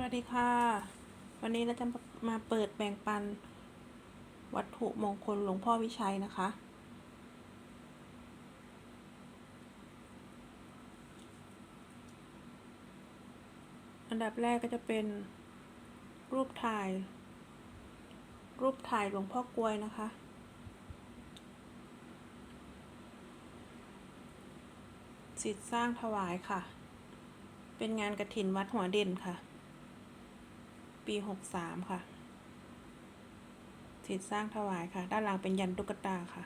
สวัสดีค่ะ วันนี้เราจะมาเปิดแบ่งปัน วัตถุมงคลหลวงพ่อวิชัยนะคะ อันดับแรกก็จะเป็นรูปถ่าย รูปถ่ายหลวงพ่อกลวยนะคะ สิทธิ์สร้างถวายค่ะ เป็นงานกระถินวัดหัวเด่นค่ะ ปีหกสามค่ะสิทธิสร้างถวายค่ะ ด้านหลังเป็นยันตุ๊กตาค่ะ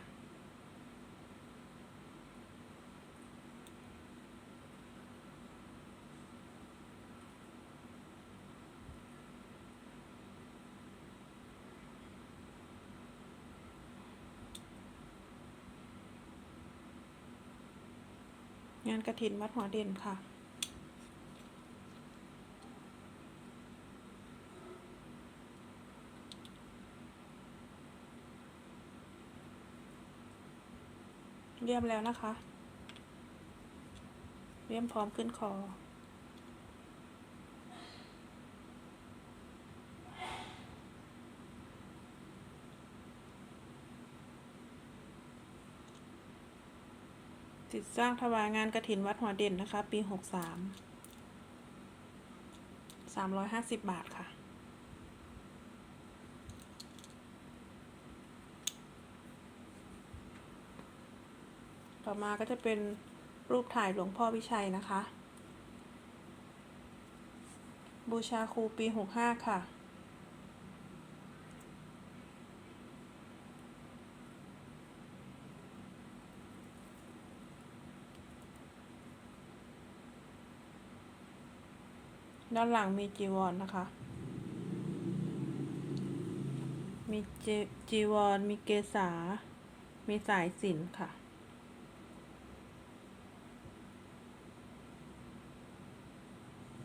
งานกระถินวัดหัวเด่นค่ะ เรียมแล้วนะคะเรียมพร้อมขึ้นคอ จิตสร้างถวายงานกระถินวัดหัวเด่นนะคะ ปีหกสามสามร้อยห้าสิบบาทค่ะ ต่อมาก็จะเป็นรูปถ่ายหลวงพ่อวิชัยนะคะ บูชาครูปีหกห้าค่ะ ด้านหลังมีจีวรนนะคะ มีเจจีวร มีเกษา มีสายสินค่ะ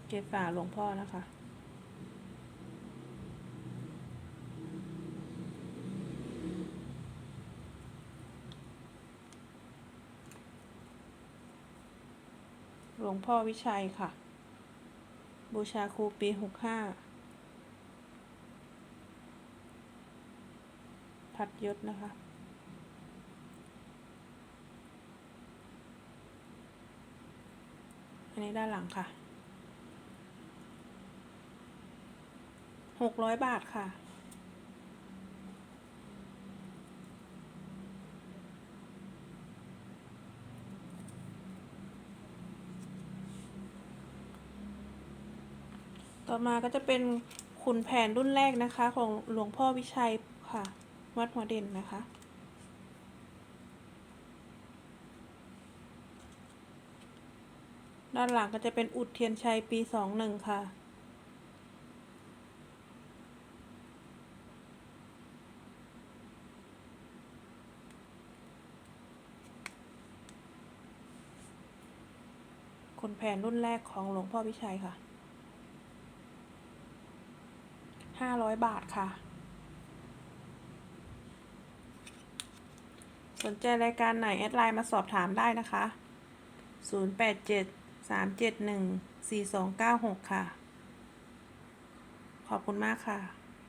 เกษาหลวงพ่อนะคะ หลวงพ่อวิชัยค่ะ บูชาครูปีหกห้าพัดยศนะคะอันนี้ด้านหลังค่ะ หกร้อยบาทค่ะ ต่อมาก็จะเป็นขุนแผนรุ่นแรกนะคะ ของหลวงพ่อวิชัยค่ะ วัดหัวเด่นนะคะด้านหลังก็จะเป็นอุดเทียนชัยปีสองหนึ่งค่ะ นแผนรุ่นแรกของหลวงพ่อวิชัยค่ะ ห้าร้อยบาทค่ะ สนใจรายการไหน แอดไลน์มาสอบถามได้นะคะ 0 8 7 3 7 1 4 2 9 6 ค่ะ ขอบคุณมากค่ะ